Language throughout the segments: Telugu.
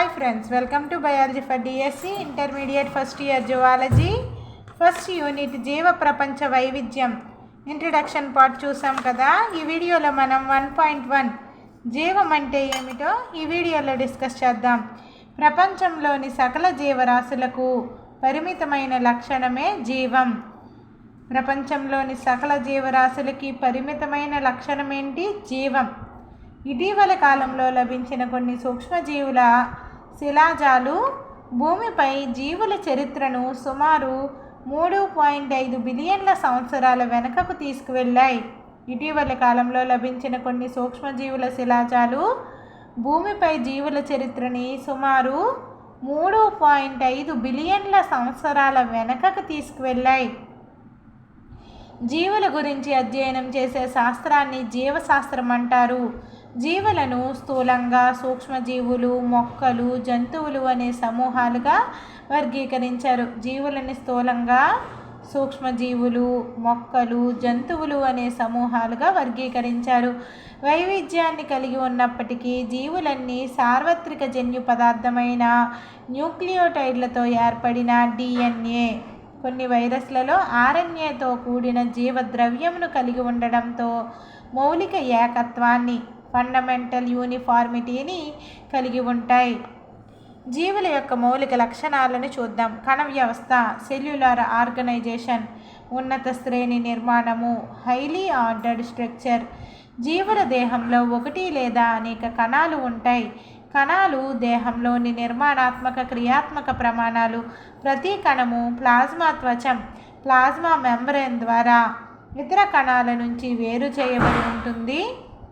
Hi friends welcome to biology for DSC intermediate first year zoology first unit జీవ ప్రపంచ వైవిధ్యం ఇంట్రడక్షన్ పార్ట్ చూసాం కదా. ఈ వీడియోలో మనం వన్ పాయింట్ వన్ జీవం అంటే ఏమిటో ఈ వీడియోలో డిస్కస్ చేద్దాం. ప్రపంచంలోని సకల జీవరాశులకు పరిమితమైన లక్షణమే జీవం. ప్రపంచంలోని సకల జీవరాశులకి పరిమితమైన లక్షణం ఏంటి? జీవం. ఇటీవల కాలంలో లభించిన కొన్ని సూక్ష్మజీవుల శిలాజాలు భూమిపై జీవుల చరిత్రను సుమారు మూడు పాయింట్ ఐదు బిలియన్ల సంవత్సరాల వెనుకకు తీసుకువెళ్ళాయి. ఇటీవలి కాలంలో లభించిన కొన్ని సూక్ష్మజీవుల శిలాజాలు భూమిపై జీవుల చరిత్రని సుమారు మూడు పాయింట్ ఐదు బిలియన్ల సంవత్సరాల వెనకకు తీసుకువెళ్ళాయి. జీవుల గురించి అధ్యయనం చేసే శాస్త్రాన్ని జీవశాస్త్రం అంటారు. జీవులను స్థూలంగా సూక్ష్మజీవులు మొక్కలు జంతువులు అనే సమూహాలుగా వర్గీకరించారు. జీవులని స్థూలంగా సూక్ష్మజీవులు మొక్కలు జంతువులు అనే సమూహాలుగా వర్గీకరించారు. వైవిధ్యాన్ని కలిగి ఉన్నప్పటికీ జీవులన్నీ సార్వత్రిక జన్యు పదార్థమైన న్యూక్లియోటైడ్లతో ఏర్పడిన డిఎన్ఏ కొన్ని వైరస్లలో ఆర్ఎన్ఏతో కూడిన జీవద్రవ్యమును కలిగి ఉండడంతో మౌలిక ఏకత్వాన్ని ఫండమెంటల్ యూనిఫార్మిటీని కలిగి ఉంటాయి. జీవుల యొక్క మౌలిక లక్షణాలను చూద్దాం. కణ వ్యవస్థ సెల్యులార్ ఆర్గనైజేషన్ ఉన్నత శ్రేణి నిర్మాణము హైలీ ఆర్డర్డ్ స్ట్రక్చర్ జీవుల దేహంలో ఒకటి లేదా అనేక కణాలు ఉంటాయి. కణాలు దేహంలోని నిర్మాణాత్మక క్రియాత్మక ప్రమాణాలు. ప్రతి కణము ప్లాజ్మా త్వచం ప్లాజ్మా మెంబ్రేన్ ద్వారా ఇతర కణాల నుంచి వేరు చేయబడి ఉంటుంది.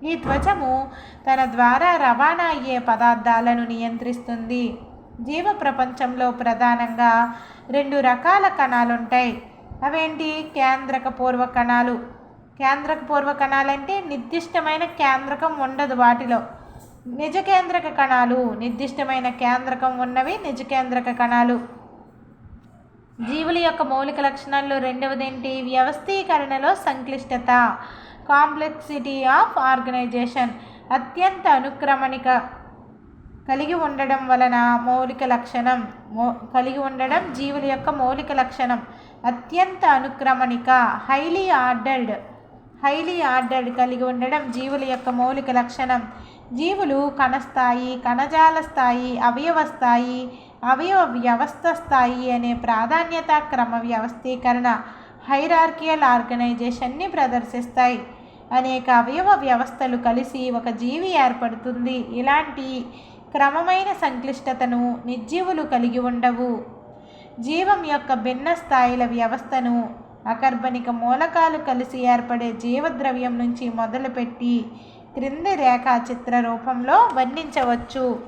ఈ త్వచము తన ద్వారా రవాణా అయ్యే పదార్థాలను నియంత్రిస్తుంది. జీవ ప్రపంచంలో ప్రధానంగా రెండు రకాల కణాలు ఉంటాయి అవేంటి? కేంద్రక పూర్వ కణాలు. కేంద్రక పూర్వ కణాలు అంటే నిర్దిష్టమైన కేంద్రకం ఉండదు వాటిలో. నిజ కేంద్రక కణాలు నిర్దిష్టమైన కేంద్రకం ఉన్నవి నిజ కేంద్రక కణాలు. జీవుల యొక్క మౌలిక లక్షణాల్లో రెండవది ఏంటి వ్యవస్థీకరణలో సంక్లిష్టత. కాంప్లెక్సిటీ ఆఫ్ ఆర్గనైజేషన్ అత్యంత అనుక్రమణిక. కలిగి ఉండడం వలన మౌలిక లక్షణం మౌ కలిగి ఉండడం జీవుల యొక్క మౌలిక లక్షణం. అత్యంత అనుక్రమణిక హైలీ ఆర్డర్డ్ హైలీ ఆర్డర్డ్ కలిగి ఉండడం జీవుల యొక్క మౌలిక లక్షణం. జీవులు కణస్థాయి కణజాల స్థాయి అవయవ స్థాయి అవయవ వ్యవస్థ స్థాయి అనే ప్రాధాన్యత క్రమ వ్యవస్థీకరణ. హైరార్కియల్ ఆర్గనైజేషన్ని ప్రదర్శిస్తాయి. అనేక అవయవ వ్యవస్థలు కలిసి ఒక జీవి ఏర్పడుతుంది. ఇలాంటి క్రమమైన సంక్లిష్టతను నిర్జీవులు కలిగి ఉండవు. జీవం యొక్క భిన్న స్థాయిల వ్యవస్థను అకర్బనిక మూలకాలు కలిసి ఏర్పడే జీవద్రవ్యం నుంచి మొదలుపెట్టి క్రింది రేఖాచిత్ర రూపంలో వర్ణించవచ్చు.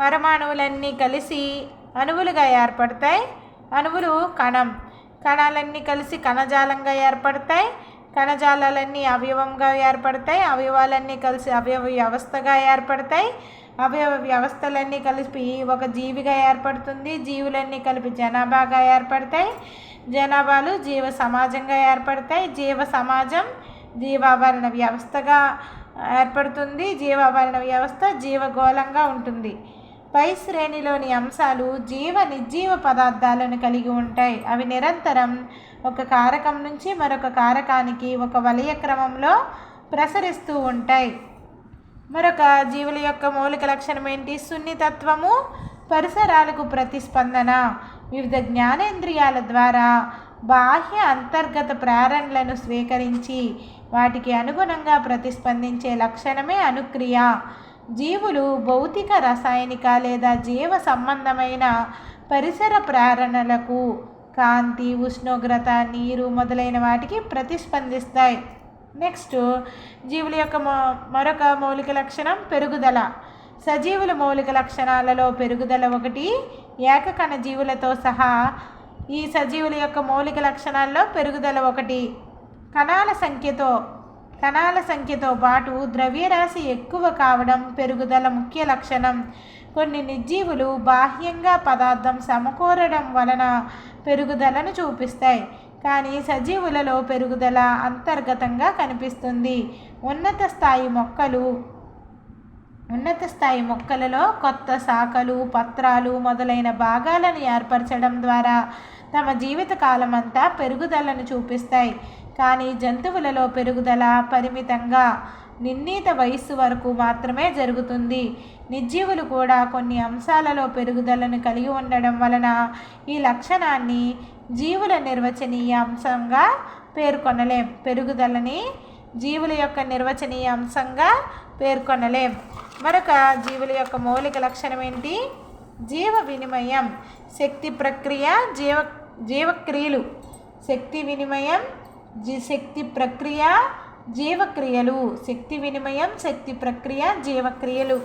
పరమాణువులన్నీ కలిసి అణువులుగా ఏర్పడతాయి. అణువులు కణం. కణాలన్నీ కలిసి కణజాలంగా ఏర్పడతాయి. కణజాలాలన్నీ అవయవంగా ఏర్పడతాయి. అవయవాలన్నీ కలిసి అవయవ వ్యవస్థగా ఏర్పడతాయి. అవయవ వ్యవస్థలన్నీ కలిపి ఒక జీవిగా ఏర్పడుతుంది. జీవులన్నీ కలిపి జనాభాగా ఏర్పడతాయి. జనాభాలు జీవ సమాజంగా ఏర్పడతాయి. జీవ సమాజం జీవావరణ వ్యవస్థగా ఏర్పడుతుంది. జీవావరణ వ్యవస్థ జీవగోళంగా ఉంటుంది. పై శ్రేణిలోని అంశాలు జీవ నిర్జీవ పదార్థాలను కలిగి ఉంటాయి. అవి నిరంతరం ఒక కారకం నుంచి మరొక కారకానికి ఒక వలయ క్రమంలో ప్రసరిస్తూ ఉంటాయి. మరొక జీవుల యొక్క మౌలిక లక్షణం ఏంటి? సున్నితత్వము పరిసరాలకు ప్రతిస్పందన. వివిధ జ్ఞానేంద్రియాల ద్వారా బాహ్య అంతర్గత ప్రేరణలను స్వీకరించి వాటికి అనుగుణంగా ప్రతిస్పందించే లక్షణమే అనుక్రియ. జీవులు భౌతిక రసాయనిక లేదా జీవ సంబంధమైన పరిసర ప్రేరణలకు కాంతి ఉష్ణోగ్రత నీరు మొదలైన వాటికి ప్రతిస్పందిస్తాయి. నెక్స్ట్ జీవుల యొక్క మరొక మౌలిక లక్షణం పెరుగుదల. సజీవుల మౌలిక లక్షణాలలో పెరుగుదల ఒకటి ఏకకణ జీవులతో సహా ఈ సజీవుల యొక్క మౌలిక లక్షణాల్లో పెరుగుదల ఒకటి. కణాల సంఖ్యతో కణాల సంఖ్యతో పాటు ద్రవ్యరాశి ఎక్కువ కావడం పెరుగుదల ముఖ్య లక్షణం. కొన్ని నిర్జీవులు బాహ్యంగా పదార్థం సమకూరడం వలన పెరుగుదలను చూపిస్తాయి. కానీ సజీవులలో పెరుగుదల అంతర్గతంగా కనిపిస్తుంది. ఉన్నత స్థాయి మొక్కలు ఉన్నత స్థాయి మొక్కలలో కొత్త శాఖలు పత్రాలు మొదలైన భాగాలను ఏర్పరచడం ద్వారా తమ జీవిత కాలమంతా పెరుగుదలను చూపిస్తాయి. కానీ జంతువులలో పెరుగుదల పరిమితంగా నిర్ణీత వయస్సు వరకు మాత్రమే జరుగుతుంది. నిర్జీవులు కూడా కొన్ని అంశాలలో పెరుగుదలను కలిగి ఉండడం వలన ఈ లక్షణాన్ని జీవుల నిర్వచనీయ అంశంగా పేర్కొనలేం. పెరుగుదలని జీవుల యొక్క నిర్వచనీయ అంశంగా పేర్కొనలేం. మరొక జీవుల యొక్క మౌలిక లక్షణం ఏంటి? జీవ వినిమయం శక్తి ప్రక్రియ జీవ జీవక్రియలు. శక్తి వినిమయం జీ శక్తి ప్రక్రియ జీవక్రియలు. శక్తి వినిమయం శక్తి ప్రక్రియ జీవక్రియలు.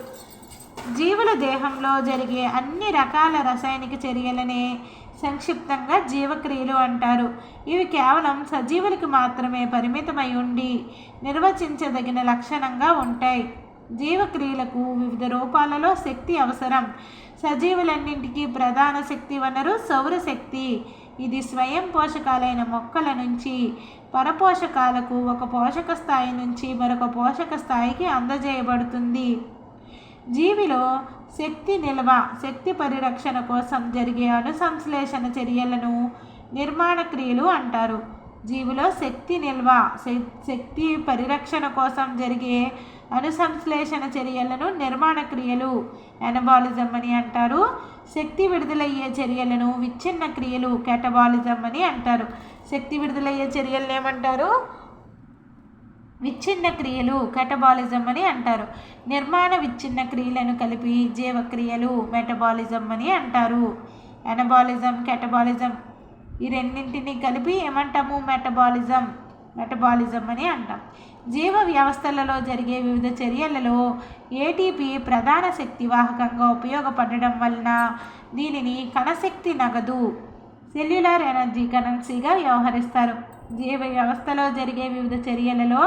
జీవుల దేహంలో జరిగే అన్ని రకాల రసాయనిక చర్యలనే సంక్షిప్తంగా జీవక్రియలు అంటారు. ఇవి కేవలం సజీవులకు మాత్రమే పరిమితమై ఉండి నిర్వచించదగిన లక్షణంగా ఉంటాయి. జీవక్రియలకు వివిధ రూపాలలో శక్తి అవసరం. సజీవులన్నింటికీ ప్రధాన శక్తి వనరు సౌరశక్తి ఇది స్వయం పోషకాలైన మొక్కల నుంచి పరపోషకాలకు ఒక పోషక స్థాయి నుంచి మరొక పోషక స్థాయికి అందజేయబడుతుంది. జీవిలో శక్తి నిల్వ శక్తి పరిరక్షణ కోసం జరిగే అనుసంశ్లేషణ చర్యలను నిర్మాణ క్రియలు అంటారు. జీవిలో శక్తి నిల్వ శక్తి పరిరక్షణ కోసం జరిగే అనుసంశ్లేషణ చర్యలను నిర్మాణ క్రియలు ఎనబాలిజం అని అంటారు. శక్తి విడుదలయ్యే చర్యలను విచ్ఛిన్న క్రియలు కెటబాలిజం అని అంటారు. శక్తి విడుదలయ్యే చర్యలను ఏమంటారు? విచ్ఛిన్న క్రియలు కెటబాలిజం అని అంటారు. నిర్మాణ విచ్ఛిన్న క్రియలను కలిపి జీవక్రియలు మెటబాలిజం అని అంటారు. ఎనబాలిజం కెటబాలిజం ఈ రెండింటిని కలిపి ఏమంటాము? మెటబాలిజం. మెటబాలిజం అని అంటాం. జీవ వ్యవస్థలలో జరిగే వివిధ చర్యలలో ఏటీపీ ప్రధాన శక్తి వాహకంగా ఉపయోగపడడం వలన దీనిని కణశక్తి నగదు సెల్యులార్ ఎనర్జీ కరెన్సీగా వ్యవహరిస్తారు. జీవ వ్యవస్థలో జరిగే వివిధ చర్యలలో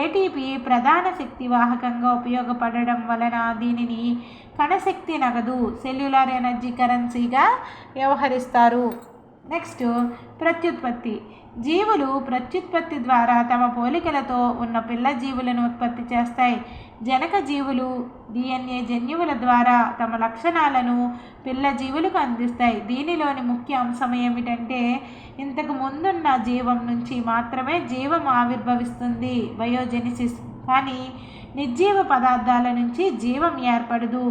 ఏటీపీ ప్రధాన శక్తి వాహకంగా ఉపయోగపడడం వలన దీనిని కణశక్తి నగదు సెల్యులార్ ఎనర్జీ కరెన్సీగా వ్యవహరిస్తారు. నెక్స్ట్ ప్రత్యుత్పత్తి. జీవులు ప్రత్యుత్పత్తి ద్వారా తమ పోలికలతో ఉన్న పిల్ల జీవులను ఉత్పత్తి చేస్తాయి. జనక జీవులు డిఎన్ఏ జన్యువుల ద్వారా తమ లక్షణాలను పిల్ల జీవులకు అందిస్తాయి. దీనిలోని ముఖ్య అంశం ఏమిటంటే ఇంతకు ముందున్న జీవం నుంచి మాత్రమే జీవం ఆవిర్భవిస్తుంది బయోజెనిసిస్. కానీ నిర్జీవ పదార్థాల నుంచి జీవం ఏర్పడదు.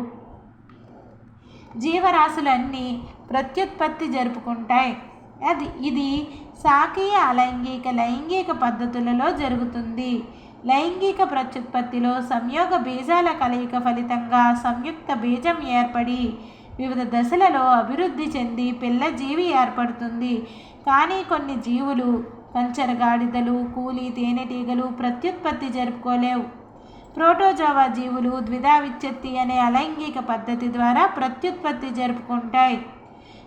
జీవరాశులన్నీ ప్రత్యుత్పత్తి జరుపుకుంటాయి. అది ఇది శాకీయ అలైంగిక లైంగిక పద్ధతులలో జరుగుతుంది. లైంగిక ప్రత్యుత్పత్తిలో సంయోగ బీజాల కలయిక ఫలితంగా సంయుక్త బీజం ఏర్పడి వివిధ దశలలో అభివృద్ధి చెంది పిల్ల జీవి ఏర్పడుతుంది. కానీ కొన్ని జీవులు కంచరగాడిదలు కూలి తేనెటీగలు ప్రత్యుత్పత్తి జరుపుకోలేవు. ప్రోటోజోవా జీవులు ద్విధా విచ్ఛత్తి అనే అలైంగిక పద్ధతి ద్వారా ప్రత్యుత్పత్తి జరుపుకుంటాయి.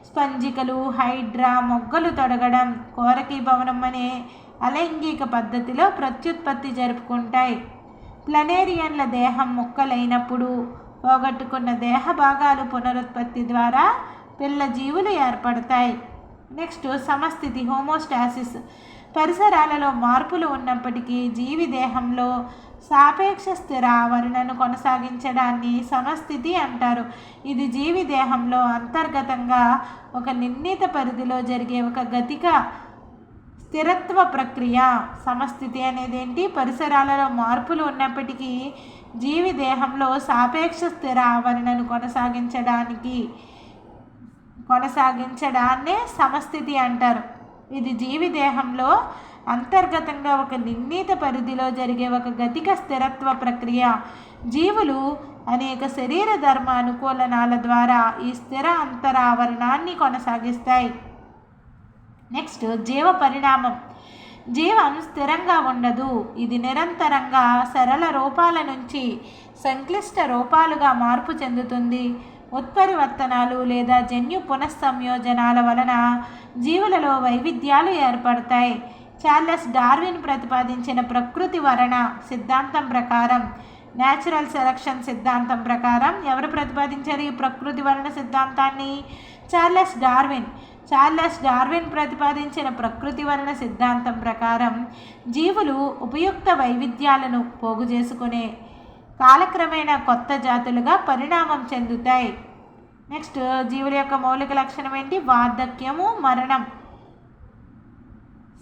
స్పంజికలు హైడ్రా మొగ్గలు తొడగడం కోరకి భవనం అనే అలైంగిక పద్ధతిలో ప్రత్యుత్పత్తి జరుపుకుంటాయి. ప్లనేరియన్ల దేహం మొక్కలైనప్పుడు పోగొట్టుకున్న దేహ భాగాలు పునరుత్పత్తి ద్వారా పిల్ల జీవులు ఏర్పడతాయి. నెక్స్ట్ సమస్థితి హోమోస్టాసిస్. పరిసరాలలో మార్పులు ఉన్నప్పటికీ జీవి దేహంలో సాపేక్ష స్థిరావరణను కొనసాగించడాన్ని సమస్థితి అంటారు. ఇది జీవి దేహంలో అంతర్గతంగా ఒక నిర్ణీత పరిధిలో జరిగే ఒక గతిక స్థిరత్వ ప్రక్రియ. సమస్థితి అనేది ఏంటి పరిసరాలలో మార్పులు ఉన్నప్పటికీ జీవి దేహంలో సాపేక్ష స్థిర ఆవరణను కొనసాగించడానికి కొనసాగించడాన్నే సమస్థితి అంటారు. ఇది జీవి దేహంలో అంతర్గతంగా ఒక నిర్ణీత పరిధిలో జరిగే ఒక గతిక స్థిరత్వ ప్రక్రియ. జీవులు అనేక శరీర ధర్మ అనుకూలనాల ద్వారా ఈ స్థిర అంతరావరణాన్ని కొనసాగిస్తాయి. నెక్స్ట్ జీవ పరిణామం. జీవం స్థిరంగా ఉండదు. ఇది నిరంతరంగా సరళ రూపాల నుంచి సంక్లిష్ట రూపాలుగా మార్పు చెందుతుంది. ఉత్పరివర్తనాలు లేదా జన్యు పునఃసంయోజనాల వలన జీవులలో వైవిధ్యాలు ఏర్పడతాయి. చార్లెస్ డార్విన్ ప్రతిపాదించిన ప్రకృతి వరణ సిద్ధాంతం ప్రకారం న్యాచురల్ సెలక్షన్ సిద్ధాంతం ప్రకారం ఎవరు ప్రతిపాదించారు ఈ ప్రకృతి వరణ సిద్ధాంతాన్ని? Charles Darwin. చార్లెస్ డార్విన్ ప్రతిపాదించిన ప్రకృతి వలన సిద్ధాంతం ప్రకారం జీవులు ఉపయుక్త వైవిధ్యాలను పోగు చేసుకునే కాలక్రమేణా కొత్త జాతులుగా పరిణామం చెందుతాయి. నెక్స్ట్ జీవుల యొక్క మౌలిక లక్షణం ఏంటి? వార్ధక్యము మరణం.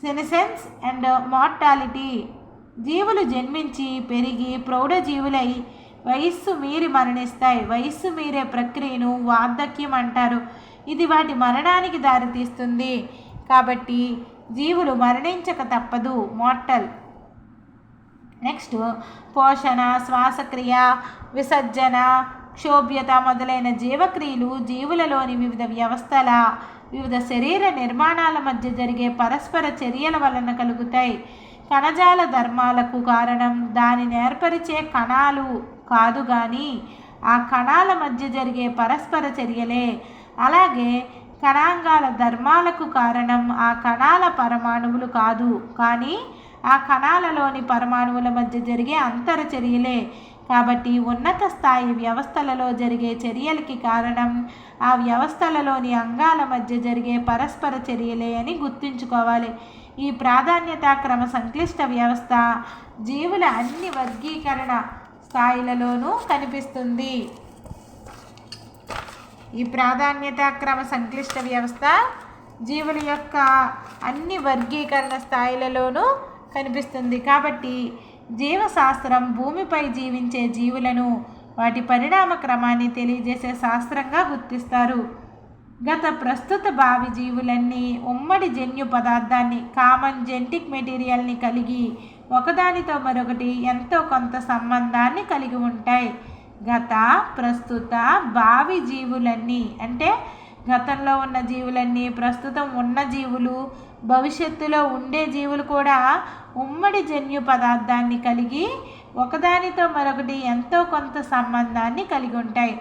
సెనిసెన్స్ అండ్ మార్టాలిటీ జీవులు జన్మించి పెరిగి ప్రౌఢ జీవులై వయస్సు మీరి మరణిస్తాయి. వయస్సు మీరే ప్రక్రియను వార్ధక్యం అంటారు. ఇది వాటి మరణానికి దారితీస్తుంది. కాబట్టి జీవులు మరణించక తప్పదు. మార్టల్ నెక్స్ట్ పోషణ శ్వాసక్రియ విసర్జన క్షోభ్యత మొదలైన జీవక్రియలు జీవులలోని వివిధ వ్యవస్థల వివిధ శరీర నిర్మాణాల మధ్య జరిగే పరస్పర చర్యల వలన కలుగుతాయి. కణజాల ధర్మాలకు కారణం దానిని ఏర్పరిచే కణాలు కాదు కానీ ఆ కణాల మధ్య జరిగే పరస్పర చర్యలే. అలాగే కణాంగాల ధర్మాలకు కారణం ఆ కణాల పరమాణువులు కాదు. కానీ ఆ కణాలలోని పరమాణువుల మధ్య జరిగే అంతర చర్యలే. కాబట్టి ఉన్నత స్థాయి వ్యవస్థలలో జరిగే చర్యలకి కారణం ఆ వ్యవస్థలలోని అంగాల మధ్య జరిగే పరస్పర చర్యలే అని గుర్తుంచుకోవాలి. ఈ ప్రాధాన్యత క్రమ సంక్లిష్ట వ్యవస్థ జీవుల అన్ని వర్గీకరణ స్థాయిలలోనూ కనిపిస్తుంది. ఈ ప్రాధాన్యత క్రమ సంక్లిష్ట వ్యవస్థ జీవుల యొక్క అన్ని వర్గీకరణ స్థాయిలలోనూ కనిపిస్తుంది. కాబట్టి జీవశాస్త్రం భూమిపై జీవించే జీవులను వాటి పరిణామ క్రమాన్ని తెలియజేసే శాస్త్రంగా గుర్తిస్తారు. గత ప్రస్తుత భావి జీవులన్నీ ఉమ్మడి జన్యు పదార్థాన్ని కామన్ జెంటిక్ మెటీరియల్ని కలిగి ఒకదానితో మరొకటి ఎంతో కొంత సంబంధాన్ని కలిగి ఉంటాయి. గత ప్రస్తుత భావి జీవులన్నీ అంటే గతంలో ఉన్న జీవులన్నీ ప్రస్తుతం ఉన్న జీవులు భవిష్యత్తులో ఉండే జీవులు కూడా ఉమ్మడి జన్యు పదార్థాన్ని కలిగి ఒకదానితో మరొకటి ఎంతో కొంత సంబంధాన్ని కలిగి ఉంటాయి.